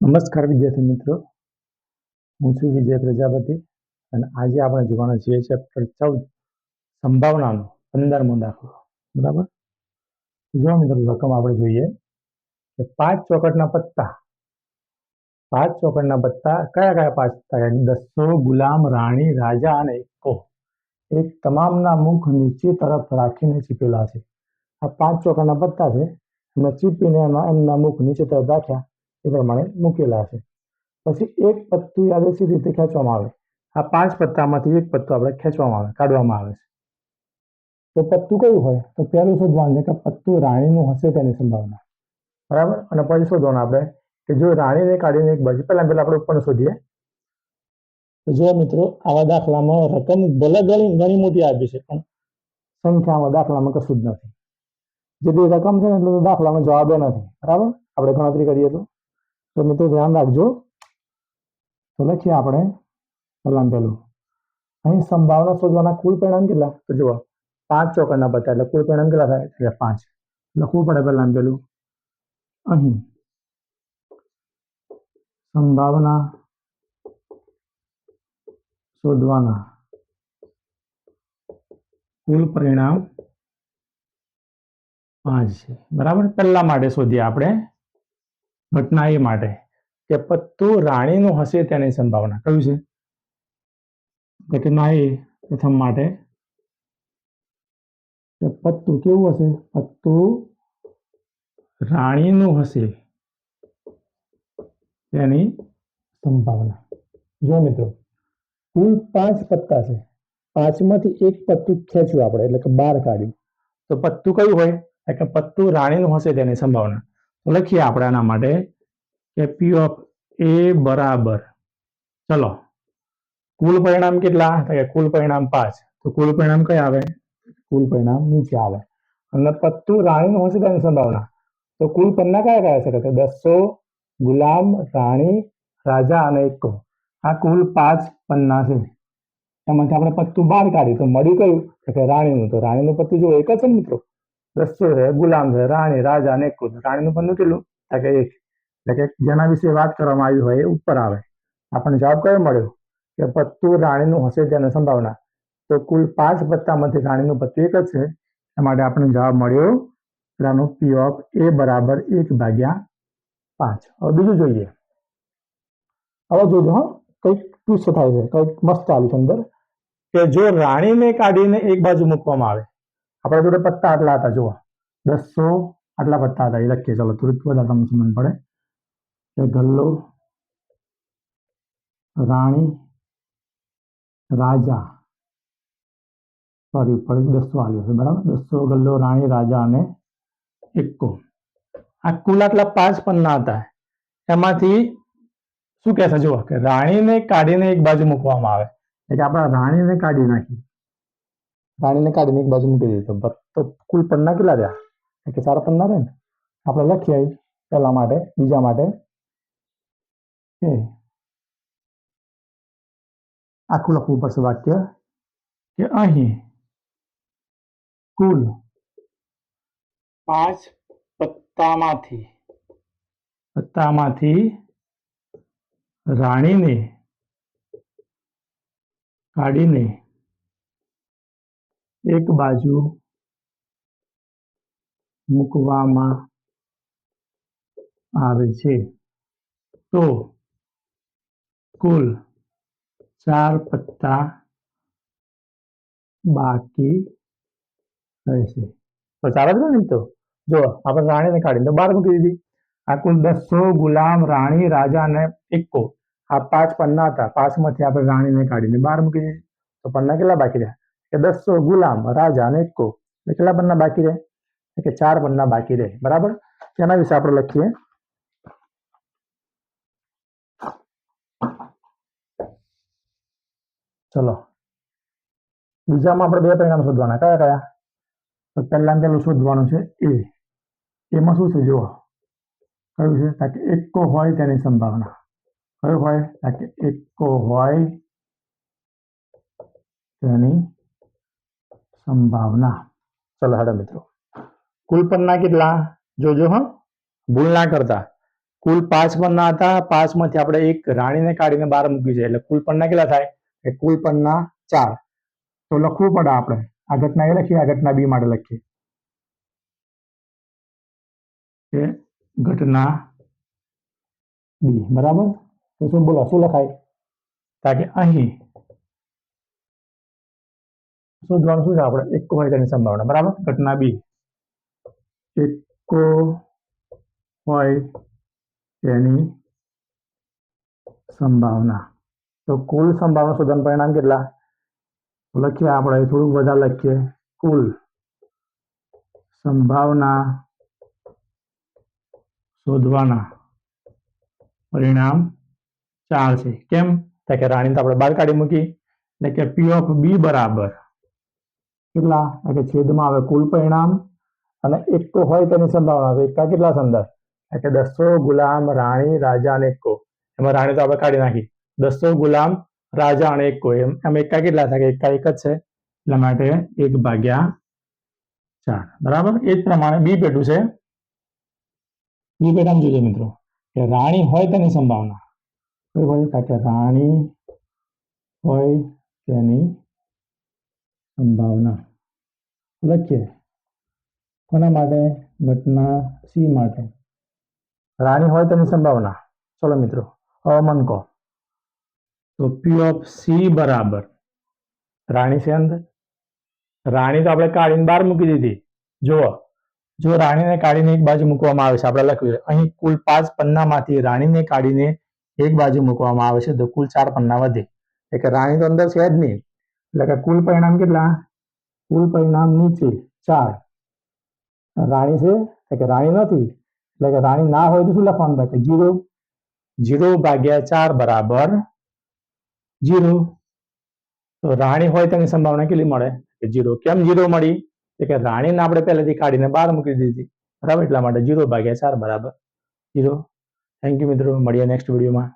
નમસ્કાર વિદ્યાર્થી મિત્રો. હું છું વિજય પ્રજાપતિ અને આજે આપણે જોવાના છીએ ચેપ્ટર ચૌદ સંભાવનાનો પંદરમો દાખલો. બરાબર? જો મિત્રો, રકમ આપણે જોઈએ કે પાંચ ચોકટના પત્તા, પાંચ ચોકટના પત્તા કયા કયા પાંચ પત્તા દસો ગુલામ, રાણી, રાજા અને એકો. એક તમામના મુખ નીચે તરફ રાખીને ચીપેલા છે. આ પાંચ ચોકટના પત્તા છે. એમાં ચીપીને એમાં એમના મુખ નીચે તરફ રાખ્યા. એ પ્રમાણે મૂકેલા છે પછી એક પત્તું યાદચ્છિક રીતે ખેંચવામાં આવે. આ પાંચ પત્તામાંથી એક પત્તું આપણે ખેંચવામાં આવે, કાઢવામાં આવે છે. તો પત્તું કયું હોય? તો પહેલું શોધવાનું છે કે પત્તું રાણીનું હશે તેની સંભાવના? બરાબર? અને પછી શોધવાનું આપણે કે જો રાણીને કાઢીને એક બાજુ, પહેલાં પહેલાં આપણે પણ શોધીએ. તો જો મિત્રો, આવા દાખલામાં રકમ ભલે ઘણી ઘણી મોટી આપી છે, પણ સંખ્યામાં દાખલામાં કશું જ નથી. જેટલી રકમ છે ને, એટલું તો દાખલામાં જવાબો નથી. બરાબર? આપણે ગણતરી કરીએ તો. તો મિત્રો ધ્યાન રાખજો. તો લખીએ આપણે પહેલાં પહેલું. અહીં સંભાવના શોધવાના કુલ પરિણામ કેટલા? તો જુઓ, પાંચ ચોકડના પત્તા એટલે કુલ પરિણામ કેટલા થાય? એટલે પાંચ. લખવું પડે પહેલાં પહેલું. અહીં સંભાવના શોધવાના કુલ પરિણામ પાંચ છે. બરાબર? પહેલા માટે શોધીએ આપણે. ઘટના એ માટે કે પત્તું રાણીનું હશે તેની સંભાવના. કયું છે? ઘટના એ પ્રથમ માટે પત્તું કેવું હશે? પત્તું રાણીનું હશે તેની સંભાવના. જો મિત્રો, કુલ પાંચ પત્તા છે. પાંચમાંથી એક પત્તું ખેંચ્યું આપણે, એટલે કે બાર કાઢ્યું. તો પત્તું કયું હોય? એટલે કે પત્તું રાણીનું હશે તેની સંભાવના. લખીએ આપણે આના માટે કે પી ઓફ એ બરાબર. ચલો. કુલ પરિણામ કેટલા? કે કુલ પરિણામ પાંચ. તો કુલ પરિણામ કયા આવે? કુલ પરિણામ નીચે આવે. અને પત્તું રાણીનું હશે તેની સંભાવના. તો કુલ પન્ના કયા કયા છે? તો દસો, ગુલામ, રાણી, રાજા અને એકો આ કુલ પાંચ પન્ના છે. એમાંથી આપણે પત્તું બહાર કાઢ્યું. તો મળ્યું કયું? કે રાણીનું. તો રાણીનું પત્તું જો એક જ છે મિત્રો? દસો છે ગુલામ છે રાણી, રાજા અને કુદ રાણીનું પન્નું કેટલું? તો કે એક. એટલે કે જેના વિશે વાત કરવામાં આવી હોય એ ઉપર આવે. આપણને જવાબ કયો મળ્યો? કે પત્તું રાણીનું હશે તેની સંભાવના. તો કુલ પાંચ પત્તામાંથી રાણીનું પત્તું એક જ છે. એ માટે આપણને જવાબ મળ્યો પેલાનું પી ઓફ એ બરાબર એક ભાગ્યા પાંચ. હવે બીજું જોઈએ. હવે જોજો હા, કંઈક ટ્વિસ્ટ થાય છે, કંઈક મસ્ત આવ્યું છે અંદર. કે જો રાણીને કાઢીને એક બાજુ મૂકવામાં આવે આપણા જોડે પત્તા આટલા હતા, જુઓ. દસો આટલા પત્તા હતા, એ લખીએ. ચલો તુરંત બધા તમને સમજ પડે. કે ગલ્લો, રાણી, રાજા. સોરી ઉપર દસો આવ્યો છે, બરાબર? દસો ગલ્લો, રાણી, રાજા અને એકો આ કુલ આટલા પાંચ પન્ના હતા. એમાંથી શું કહેશે, જુઓ, કે રાણીને કાઢીને એક બાજુ મૂકવામાં આવે. એટલે આપણે રાણીને કાઢી નાખી રાણીને કાઢીને એક બાજુ મૂકી દીધો તો કુલ પન્ના કેટલા રહ્યા કે સારા પન્ના રહે ને આપણે લખીએ પહેલા માટે બીજા માટે એ આખું લખવું પડશે વાક્ય કે અહીં કુલ પાંચ પત્તામાંથી પત્તામાંથી રાણીને કાઢીને એક બાજુ મૂકવામાં આવે છે. તો કુલ ચાર પત્તા બાકી રહેશે. તો ચાર જ ને તો? જો આપણે રાણીને કાઢી તો બાર મૂકી દીધી. આ કુલ દસો ગુલામ રાણી રાજા અને એકો. આ પાંચ પન્ના હતા. પાંચમાંથી આપણે રાણીને કાઢીને બાર મૂકી દીધી. તો પન્ના કેટલા બાકી રહ્યા? કે દસો ગુલામ રાજા અને એકો. કેટલા પન્ના બાકી રહે? કે ચાર પન્ના બાકી રહે. બરાબર? એના વિશે આપણે લખીએ. ચલો. બીજામાં આપણે બે પરિણામ શોધવાના. કયા કયા? તો પહેલા પહેલું શોધવાનું છે એ. એમાં શું છે? જુઓ. કયું છે? કારણ કે એકો હોય તેની સંભાવના. કયું હોય? કારણ કે એકો હોય તેની સંભાવના. ચલો, હેડો મિત્રો. કુલ પન્ના કેટલા? જોજો, હા. ભૂલ ના કરતા. કુલ પાંચ પન્ના હતા. પાંચમાંથી આપણે એક રાણીને કાઢીને બહાર મૂકી છે. એટલે કુલ પન્ના કેટલા થાય? કે કુલ પન્ના ચાર. તો લખવું પડે આપણે. આ ઘટના એ લખીએ, આ ઘટના બી માટે લખીએ. કે ઘટના બી. બરાબર? તો શું બોલો? શું લખાય? કારણ કે અહીં શોધવાનું શું છે આપણે? એકો હોય સંભાવના. બરાબર? ઘટના બી. એકો હોય તેની સંભાવના. તો કુલ સંભાવના શોધવાનું પરિણામ કેટલા? લખીએ આપણે થોડુંક વધારે લખીએ. કુલ સંભાવના શોધવાના પરિણામ ચાર છે. કેમ? કે રાણી તો આપણે બહાર કાઢી મૂકી. એટલે કે પી ઓફ બી બરાબર. કેટલા? કે છેદમાં આવે કુલ પરિણામ અને એકો હોય તેની સંભાવના. તો એકા કેટલા સંદર કે દસો ગુલામ રાણી રાજા અને એકો. એમાં રાણી તો આપણે કાઢી નાખી. દસો ગુલામ રાજા અને એકો. એમ એમ એકા કેટલા થાય? કે એકા જ છે. એટલા માટે એક ભાગ્યા ચાર. બરાબર? એ જ પ્રમાણે બી પેટું છે. બી પેટામાં જોજો મિત્રો. કે રાણી હોય તેની સંભાવના. રાણી હોય તેની સંભાવના. લખીએ કોના માટે? ઘટના સી માટે? રાણી હોય તેની સંભાવના. ચલો મિત્રો હવે કહો. તો પી ઓફ સી બરાબર. રાણી છે અંદર. રાણી તો આપણે કાઢીને બહાર મૂકી દીધી. જુઓ જો રાણીને કાઢીને એક બાજુ મૂકવામાં આવે છે આપણે લખ્યું અહીં કુલ પાંચ પન્નામાંથી રાણીને કાઢીને એક બાજુ મૂકવામાં આવે છે તો કુલ ચાર પન્ના વધે. એટલે કે રાણી તો અંદર છે જ નહીં. એટલે કે કુલ પરિણામ કેટલા? કુલ પરિણામ નીચે, ચાર. રાણી છે, એટલે કે રાણી નથી, એટલે કે રાણી ના હોય તો શું લખવાનું થાય કે જીરો. જીરો ભાગ્યા ચાર બરાબર જીરો. તો રાણી હોય તેની સંભાવના કેટલી મળે? કે જીરો. કેમ જીરો મળી? એટલે કે રાણીને આપણે પહેલેથી કાઢીને બહાર મૂકી દીધી. બરાબર? એટલા માટે જીરો ભાગ્યા ચાર બરાબર. જીરો. થેન્ક યુ મિત્રો. મળીએ નેક્સ્ટ વિડીયોમાં